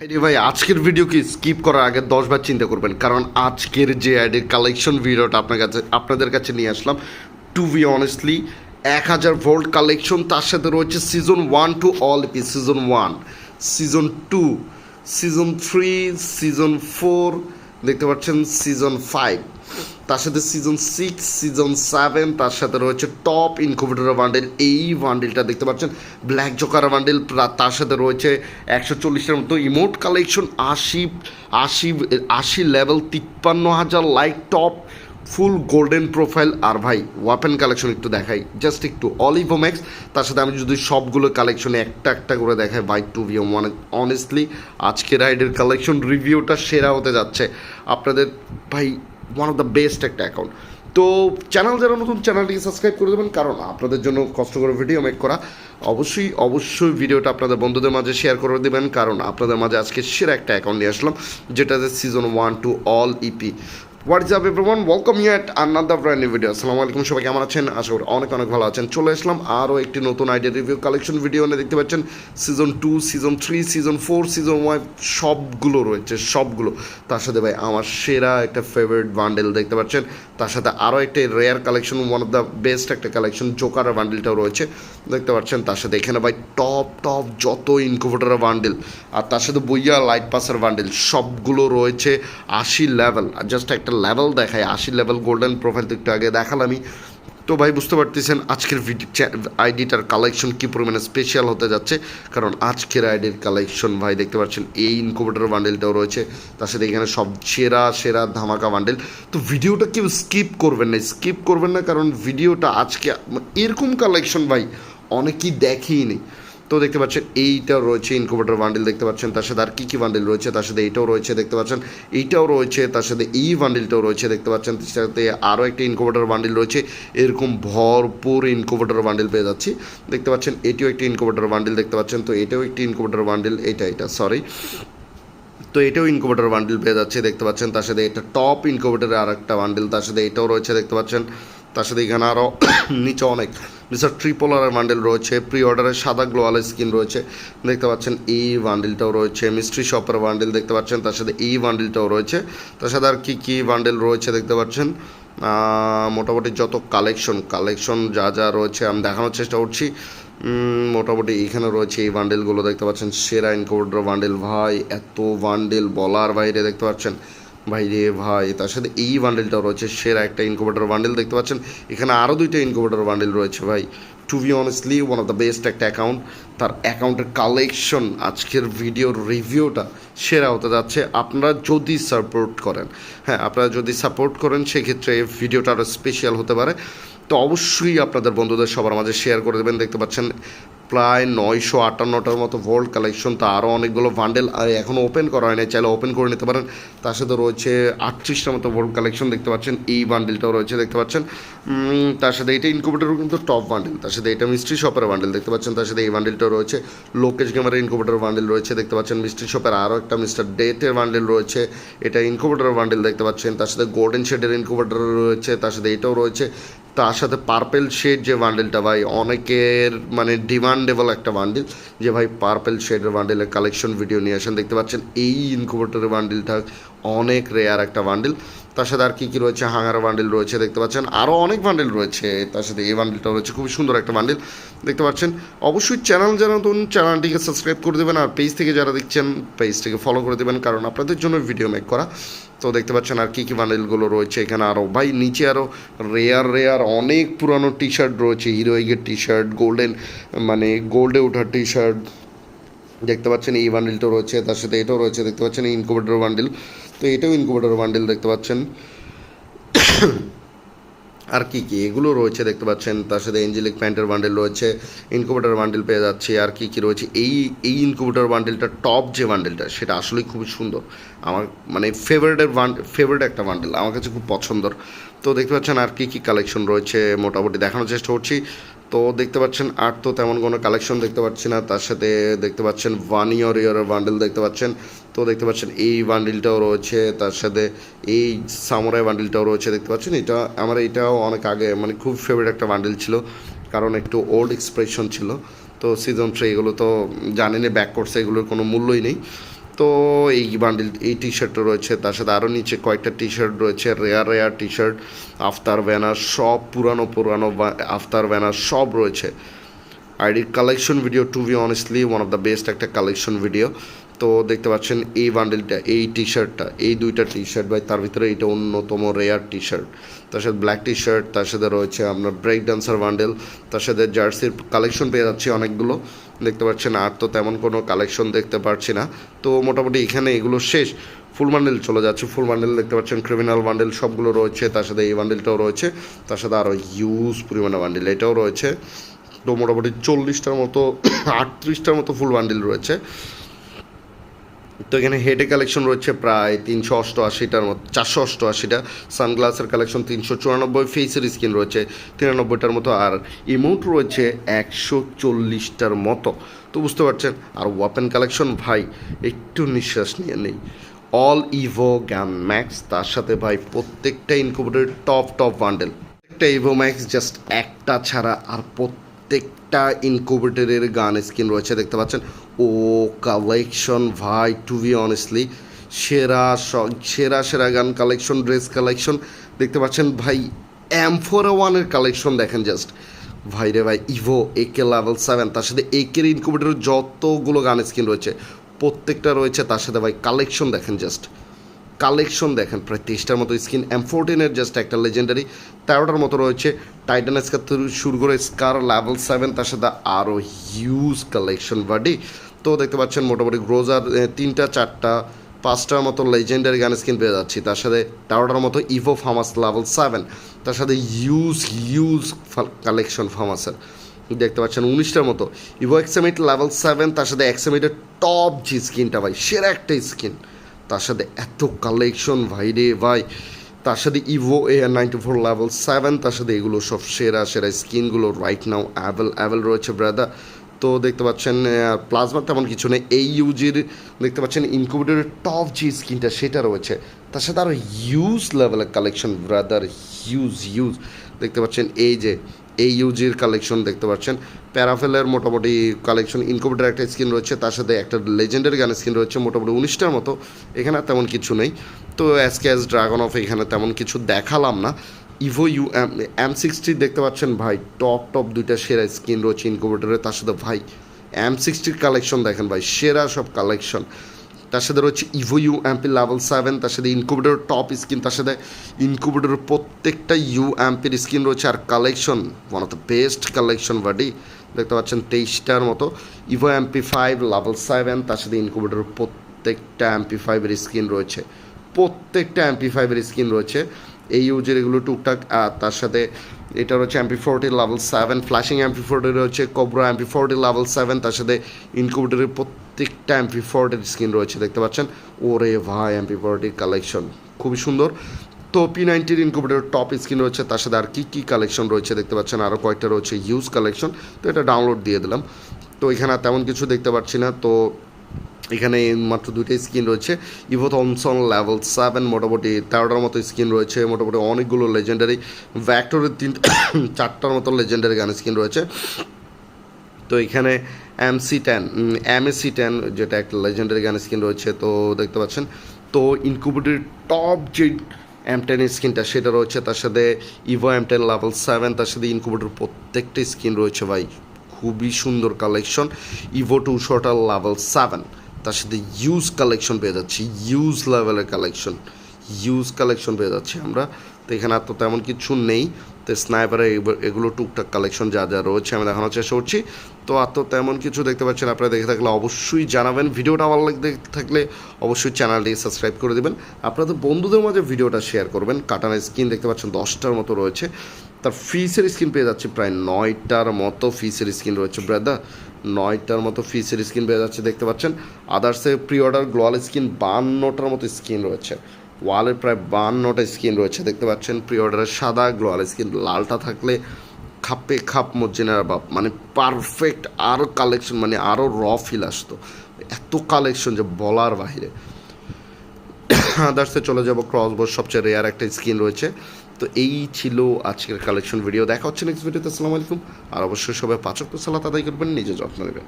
রে ভাই, আজকের ভিডিও কি স্কিপ করার আগে দশবার চিন্তা করবেন? কারণ আজকের যে আইডির কালেকশন ভিডিওটা আপনার কাছে, আপনাদের কাছে নিয়ে আসলাম। টু বি অনেস্টলি এক হাজার ভোল্ট কালেকশন তার সাথে রয়েছে season one two all P season one season two season three season four দেখতে পাচ্ছেন সিজন ফাইভ তার সাথে সিজন সিক্স সিজন সেভেন তার সাথে রয়েছে টপ ইনকুবেটর বান্ডেল এই বান্ডেলটা দেখতে পাচ্ছেন ব্ল্যাক জোকার বান্ডেল তার সাথে রয়েছে একশো চল্লিশের মতো ইমোট কালেকশন আশি আশি আশি লেভেল তিপ্পান্ন হাজার like top full golden profile আর ভাই ওয়াপেন কালেকশন একটু দেখাই জাস্ট একটু অলিভোম্যাক্স তার সাথে আমি যদি সবগুলো কালেকশনে একটা একটা করে দেখাই বাই টু ভিও মানে অনেস্টলি আজকের রাইডের কালেকশন রিভিউটা সেরা হতে যাচ্ছে। আপনাদের, ভাই ওয়ান অফ দ্য বেস্ট একটা অ্যাকাউন্ট তো চ্যানেল যারা নতুন চ্যানেলটিকে সাবস্ক্রাইব করে দেবেন, কারণ আপনাদের জন্য কষ্ট করে ভিডিও মেক করা। অবশ্যই অবশ্যই ভিডিওটা আপনাদের বন্ধুদের মাঝে শেয়ার করে দেবেন, কারণ আপনাদের মাঝে আজকে সেরা একটা অ্যাকাউন্ট নিয়ে আসলাম, যেটাতে season one two all EP what's up everyone welcome you at another brand new video আসসালামু আলাইকুম সবাই কেমন আছেন? আশা করি অনেক অনেক ভালো আছেন। চলে আসলাম আরও একটি নতুন আইডিয়া রিভিউ কালেকশন ভিডিও নিয়ে। দেখতে পাচ্ছেন season two season three season four season one সবগুলো রয়েছে, সবগুলো। তার সাথে ভাই আমার সেরা একটা ফেভারিট বান্ডেল দেখতে পাচ্ছেন। তার সাথে আরও একটা rare collection one of the best একটা কালেকশন জোকার বান্ডেলটাও রয়েছে। দেখতে পাচ্ছেন, তার সাথে এখানে ভাই টপ টপ যত ইনকুভেটার বান্ডেল আর তার সাথে বইয়া লাইট পাসের বান্ডেল সবগুলো রয়েছে আশি লেভেল আর জাস্ট একটা লেভেল দেখায়, আশি লেভেল গোল্ডেন প্রোফাইল তো একটু আগে দেখালামই তো ভাই বুঝতে পারতেছেন আজকের আইডিটার কালেকশন কী পরিমাণে স্পেশাল হতে যাচ্ছে? কারণ আজকের আইডির কালেকশন ভাই দেখতে পাচ্ছেন, এই ইনকুবেটার বান্ডেলটাও রয়েছে। তার সাথে এখানে সব সেরা সেরা ধামাকা বান্ডেল তো ভিডিওটা কেউ স্কিপ করবেন না স্কিপ করবেন না, কারণ ভিডিওটা আজকে, এরকম কালেকশন ভাই অনেকেই দেখেই নেই। তো দেখতে পাচ্ছেন, এইটাও রয়েছে ইনকুবেটর বান্ডেল দেখতে পাচ্ছেন, তার সাথে আর কী কী বান্ডেল রয়েছে, তার সাথে এইটাও রয়েছে দেখতে পাচ্ছেন, এইটাও রয়েছে, তার সাথে এই বান্ডেলটাও রয়েছে দেখতে পাচ্ছেন, তার সাথে আরও একটা ইনকুবেটর বান্ডেল রয়েছে, এরকম ভরপুর ইনকুবেটর বান্ডেল পেয়ে যাচ্ছি। দেখতে পাচ্ছেন, এটিও একটি ইনকুবেটর বান্ডেল দেখতে পাচ্ছেন, তো এটাও একটি ইনকুবেটর বান্ডেল এটা এটা সরি তো এটাও ইনকুবেটর বান্ডেল পেয়ে যাচ্ছে, দেখতে পাচ্ছেন, তার সাথে এটা টপ ইনকুবেটরের আর একটা বান্ডেল তার সাথে এটাও রয়েছে, দেখতে পাচ্ছেন। তার সাথে এখানে আরও নিচে অনেক মিস্টার ট্রিপোলারের বান্ডেল রয়েছে প্রি অর্ডারের সাদা গ্লোয়াল স্কিন রয়েছে, দেখতে পাচ্ছেন এই বান্ডেলটাও রয়েছে মিস্ট্রি শপের বান্ডেল দেখতে পাচ্ছেন, তার সাথে এই বান্ডেলটাও রয়েছে, তার সাথে আর কী কী বান্ডেল রয়েছে দেখতে পাচ্ছেন? মোটামুটি যত কালেকশন কালেকশন যা যা রয়েছে, আমি দেখানোর চেষ্টা করছি। মোটামুটি এখানে রয়েছে এই বান্ডেলগুলো দেখতে পাচ্ছেন সেরা ইনকোডার বান্ডেল ভাই, এত বান্ডেল বলার বাইরে দেখতে পাচ্ছেন। ভাই রে ভাই, তার সাথে এই বান্ডেলটাও রয়েছে, সেরা একটা ইনকুবেটার বান্ডেল দেখতে পাচ্ছেন। এখানে আরও দুইটা ইনকুবেটার বান্ডেল রয়েছে ভাই। To be honestly one of the best একটা অ্যাকাউন্ট তার অ্যাকাউন্টের কালেকশন, আজকের ভিডিওর রিভিউটা সেরা হতে যাচ্ছে। আপনারা যদি সাপোর্ট করেন হ্যাঁ আপনারা যদি সাপোর্ট করেন, সেক্ষেত্রে ভিডিওটা আরও স্পেশাল হতে পারে। তো অবশ্যই আপনাদের বন্ধুদের সবার মাঝে শেয়ার করে দেবেন। দেখতে পাচ্ছেন, প্রায় নয়শো আটান্নটার মতো ভোল্ট কালেকশন তা আরও অনেকগুলো বান্ডেল আর এখনও ওপেন করা হয়নি। চাইলে ওপেন করে নিতে পারেন। তার সাথে রয়েছে আটত্রিশটার মতো ভোল্ট কালেকশন দেখতে পাচ্ছেন, এই বান্ডেলটাও রয়েছে, দেখতে পাচ্ছেন। তার সাথে এটা ইনকুবেটারও কিন্তু টপ বান্ডেল তার সাথে এটা মিস্ট্রি শপের বান্ডেল দেখতে পাচ্ছেন, তার সাথে এই বান্ডেলটাও রয়েছে লোকেশ গেমারের ইনকিউবেটর বান্ডেল রয়েছে, দেখতে পাচ্ছেন মিস্ট্রি শপের আরও একটা মিস্টার ডেটের বান্ডেল রয়েছে, এটা ইনকিউবেটর বান্ডেল দেখতে পাচ্ছেন, তার সাথে গোল্ডেন শেডের ইনকিউবেটর রয়েছে, তার সাথে এটাও রয়েছে তার সাথে পার্পেল শেড যে বান্ডেলটা ভাই, অনেকের মানে ডিমান্ডেবল একটা বান্ডেল যে ভাই পার্পেল শেডের বান্ডেলের কালেকশন ভিডিও নিয়ে আসেন। দেখতে পাচ্ছেন, এই ইনকুবেটরের বান্ডেলটা অনেক রেয়ার একটা বান্ডেল তার সাথে আর কী কী রয়েছে? হাঙার বান্ডেল রয়েছে, দেখতে পাচ্ছেন। আরও অনেক বান্ডেল রয়েছে। তার সাথে এই বান্ডেলটা রয়েছে। খুবই সুন্দর একটা বান্ডেল দেখতে পাচ্ছেন, অবশ্যই চ্যানেল যারা নতুন চ্যানেলটিকে সাবস্ক্রাইব করে দেবেন। আর পেজ থেকে যারা দেখছেন পেজটিকে ফলো করে দেবেন। কারণ আপনাদের জন্য ভিডিও মেক করা। তো দেখতে পাচ্ছেন আর কি কী বান্ডেলগুলো রয়েছে এখানে আরও ভাই, নিচে আরও রেয়ার রেয়ার অনেক পুরানো টি শার্ট রয়েছে। হিরোইগের টি শার্ট গোল্ডেন মানে গোল্ডে ওঠার টি শার্ট দেখতে পাচ্ছেন এই বান্ডেলটাও রয়েছে, তার সাথে এটাও রয়েছে, দেখতে পাচ্ছেন ইনকুবেটর বান্ডেল। তো এটাও ইনকুবেটর বান্ডেল দেখতে পাচ্ছেন। আর কি কি? এগুলো রয়েছে, দেখতে পাচ্ছেন। তার সাথে এঞ্জেলিক প্যান্টের বান্ডেল রয়েছে ইনকুবেটার বান্ডেল পেয়ে যাচ্ছে, আর কি কি রয়েছে। এই এই ইনকুবেটার বান্ডেলটা টপ যে বান্ডেলটা সেটা আসলেই খুবই সুন্দর। আমার মানে ফেভারিটের ফেভারিট একটা বান্ডেল আমার কাছে খুব পছন্দর। তো দেখতে পাচ্ছেন আর কি কি কালেকশন রয়েছে, মোটামুটি দেখানোর চেষ্টা করছি। তো দেখতে পাচ্ছেন আর তো তেমন কোনো কালেকশন দেখতে পাচ্ছি না। তার সাথে দেখতে পাচ্ছেন ওয়ান ইয়ার ইয়ারের বান্ডেল দেখতে পাচ্ছেন। তো দেখতে পাচ্ছেন এই বান্ডিলটাও রয়েছে। তার সাথে এই সামরাই বান্ডিলটাও রয়েছে দেখতে পাচ্ছেন। এটা আমার এটাও অনেক আগে মানে খুব ফেভারিট একটা বান্ডিল ছিল। কারণ একটু ওল্ড এক্সপ্রেশন ছিল। তো সিজন থ্রি এগুলো তো জানেনি ব্যাক করছে, এগুলোর কোনো মূল্যই নেই। তো এই বান্ডিল, এই টি শার্টটা রয়েছে। তার সাথে আরও নিচে কয়েকটা টি শার্ট রয়েছে রেয়ার রেয়ার টি শার্ট আফতার ব্যানার সব পুরানো পুরানো আফতার ব্যানার সব রয়েছে। আইডির collection video to be honestly one of the best একটা কালেকশন ভিডিও তো দেখতে পাচ্ছেন এই বান্ডেলটা এই টি শার্টটা এই দুইটা টি শার্ট ভাই, তার ভিতরে এইটা অন্যতম রেয়ার টি শার্ট তার সাথে ব্ল্যাক টি শার্ট তার সাথে রয়েছে আপনার ব্রেক ডান্সার বান্ডেল তার সাথে জার্সির কালেকশন পেয়ে যাচ্ছি অনেকগুলো। দেখতে পাচ্ছেন, আর তো তেমন কোনো কালেকশন দেখতে পারছি না। তো মোটামুটি এখানে এগুলো শেষ। ফুল বান্ডেল চলে যাচ্ছে ফুল বান্ডেল দেখতে পাচ্ছেন ক্রিমিনাল বান্ডেল সবগুলো রয়েছে। তার সাথে এই বান্ডেলটাও রয়েছে। তার সাথে আরও ইউজ পরিমাণে বান্ডেল এটাও রয়েছে। তো মোটামুটি চল্লিশটার মতো, আটত্রিশটার মতো ফুল বান্ডেল রয়েছে। তো এখানে হেডে কালেকশন রয়েছে প্রায় তিনশো অষ্টআশিটার মতো, চারশো অষ্টআশিটা। সানগ্লাসের কালেকশন তিনশো চুরানব্বই ফেসের স্কিন রয়েছে তিরানব্বইটার মতো, আর ইমোট রয়েছে একশো চল্লিশটার মতো। তো বুঝতে পারছেন? আর ওয়াপেন কালেকশন ভাই, একটু নিঃশ্বাস নিয়ে নেই। অল ইভো গ্যান ম্যাক্স তার সাথে ভাই প্রত্যেকটা ইনকুবেটরের টপ টপ বান্ডেল একটা ইভো ম্যাক্স জাস্ট একটা ছাড়া আর প্রত্যেকটা ইনকুবেটরের গান স্কিন রয়েছে, দেখতে পাচ্ছেন? ও কালেকশন ভাই টু বি অনেস্টলি সেরা সেরা সেরা গান কালেকশন ড্রেস কালেকশন দেখতে পাচ্ছেন? ভাই এম ফোর ওয়ানের কালেকশন দেখেন জাস্ট ভাই রে ভাই ইভো একে লেভেল সেভেন তার সাথে একের ইনকুবেটরের যতগুলো গান স্কিন রয়েছে, প্রত্যেকটা রয়েছে তার সাথে ভাই কালেকশন দেখেন জাস্ট কালেকশন দেখেন, প্রায় তেইশটার মতো স্কিন এম ফোরটিনের জাস্ট একটা লেজেন্ডারি তেরোটার মতো রয়েছে টাইটান স্কার শুরু করে স্কার লেভেল সেভেন তার সাথে আরও হিউজ কালেকশন বাডি তো দেখতে পাচ্ছেন, মোটামুটি গ্রোজার তিনটা, চারটা, পাঁচটার মতো লেজেন্ডারি গান স্কিন পেয়ে যাচ্ছি। তার সাথে তেরোটার মতো ইভো ফার্মাস লেভেল সেভেন তার সাথে ইউজ হিউজ কালেকশন ফার্মাসের দেখতে পাচ্ছেন, উনিশটার মতো ইভো এক্সামিট লেভেল সেভেন তার সাথে এক্সামিটের টপ যে স্কিনটা ভাই, সেরা একটা স্কিন তার সাথে এত কালেকশন ভাই রে ভাই। তার সাথে Evo A ninety four level seven তার সাথে এগুলো সব সেরা সেরা স্কিনগুলো রাইট নাও অ্যাভেল অ্যাভেল রয়েছে ব্রাদার তো দেখতে পাচ্ছেন প্লাজমা তেমন কিছু নেই। এই ইউজির দেখতে পাচ্ছেন ইনকুবেটরের টপ যে স্কিনটা সেটা রয়েছে। তার সাথে আরও হিউজ লেভেলের কালেকশন ব্রাদার হিউজ হিউজ দেখতে পাচ্ছেন, এই যে এই ইউজির কালেকশন দেখতে পাচ্ছেন। প্যারাফেলের মোটামুটি কালেকশন ইনকুবেটার একটা স্কিন রয়েছে, তার সাথে একটা লেজেন্ডারি গান স্কিন রয়েছে, মোটামুটি উনিশটার মতো। এখানে তেমন কিছু নেই। তো অ্যাসক্যাস ড্রাগন অফ এখানে তেমন কিছু দেখালাম না। Evo U M M sixty দেখতে পাচ্ছেন ভাই টপ টপ দুইটা সেরা স্কিন রয়েছে ইনকুবেটরে তার সাথে ভাই এম সিক্সটির কালেকশন দেখেন ভাই, সেরা সব কালেকশন তার সাথে রয়েছে Evo U MP level seven তার সাথে ইনকুবেটর টপ স্কিন তার সাথে ইনকুবেটরের প্রত্যেকটা ইউ এমপির স্কিন রয়েছে। আর collection one of the best collection buddy দেখতে পাচ্ছেন তেইশটার মতো। Evo MP five level seven তার সাথে ইনকুবেটরের প্রত্যেকটা এমপি ফাইভের স্কিন রয়েছে। প্রত্যেকটা এমপি ফাইভের স্কিন রয়েছে। এই ইউজের এগুলো টুকটাক তার সাথে এটা রয়েছে MP forty level seven flashing MP forty রয়েছে Cobra MP forty level seven তার সাথে ইনকুবেটরের প্রত্যেকটা এমপি ফোরটির স্কিন রয়েছে, দেখতে পাচ্ছেন? ওরে ভাই এমপি ফোরটির কালেকশন খুবই সুন্দর। তো পি নাইনটির ইনকুবেটর টপ স্ক্রিন রয়েছে, তার সাথে আর কী কী কালেকশন রয়েছে দেখতে পাচ্ছেন? আরও কয়েকটা রয়েছে ইউজ কালেকশন তো এটা ডাউনলোড দিয়ে দিলাম। তো এখানে তেমন কিছু দেখতে পাচ্ছি না। তো এখানে মাত্র দুইটাই স্কিন রয়েছে। ইভো থমসন লেভেল সেভেন মোটামুটি তেরোটার মতো স্কিন রয়েছে। মোটামুটি অনেকগুলো লেজেন্ডারি ভ্যাক্টরের তিন চারটার মতো লেজেন্ডারি গান স্কিন রয়েছে। তো এখানে M C ten M S C ten যেটা একটা লেজেন্ডারি গান স্কিন রয়েছে, তো দেখতে পাচ্ছেন। তো ইনকুবেটের টপ যে এম টেন স্কিনটা সেটা রয়েছে তার সাথে Evo M ten level seven তার সাথে ইনকুবেটের প্রত্যেকটা স্কিন রয়েছে ভাই। খুবই সুন্দর collection Evo two shorter level seven তার সাথে ইউজ কালেকশন পেয়ে যাচ্ছি ইউজ লেভেলের কালেকশন ইউজ কালেকশন পেয়ে যাচ্ছি আমরা। তো এখানে আর তো তেমন কিছু নেই। তো স্নাইপারে এগুলো টুকটাক কালেকশন যা যা রয়েছে আমি দেখানোর চেষ্টা করছি। তো আর তো তেমন কিছু দেখতে পাচ্ছেন আপনারা দেখে থাকলে অবশ্যই জানাবেন। ভিডিওটা ভালো লাগতে থাকলে অবশ্যই চ্যানেলটি সাবস্ক্রাইব করে দেবেন। আপনাদের বন্ধুদের মাঝে ভিডিওটা শেয়ার করবেন। কাটানের স্কিন দেখতে পাচ্ছেন দশটার মতো রয়েছে। তার ফিসের স্কিন পেয়ে যাচ্ছে প্রায় নয়টার মতো ফিসের স্কিন রয়েছে ব্রাদা নয়টার মতো ফিসের স্কিন পেয়ে যাচ্ছে, দেখতে পাচ্ছেন। আদার্সে প্রি অর্ডার গ্লোয়াল স্কিন বান্নটার মতো স্কিন রয়েছে। ওয়ালের প্রায় বান্নটা স্কিন রয়েছে, দেখতে পাচ্ছেন। প্রি অর্ডারের সাদা গ্লোয়াল স্কিন, লালটা থাকলে খাপে খাপ মজ্জিনার বাপ মানে পারফেক্ট আরও কালেকশন মানে আরও র ফিল আসতো। এত কালেকশন যে বলার বাইরে আদার্সে চলে যাব ক্রসবোর্ড সবচেয়ে রেয়ার একটা স্কিন রয়েছে। তো এই ছিল আজকের কালেকশন ভিডিও। দেখা হচ্ছে নেক্সট ভিডিওতে আসসালামু আলাইকুম। আর অবশ্যই সবাই পাচক সালাত আদায় করবেন, নিজে যত্ন নেবেন।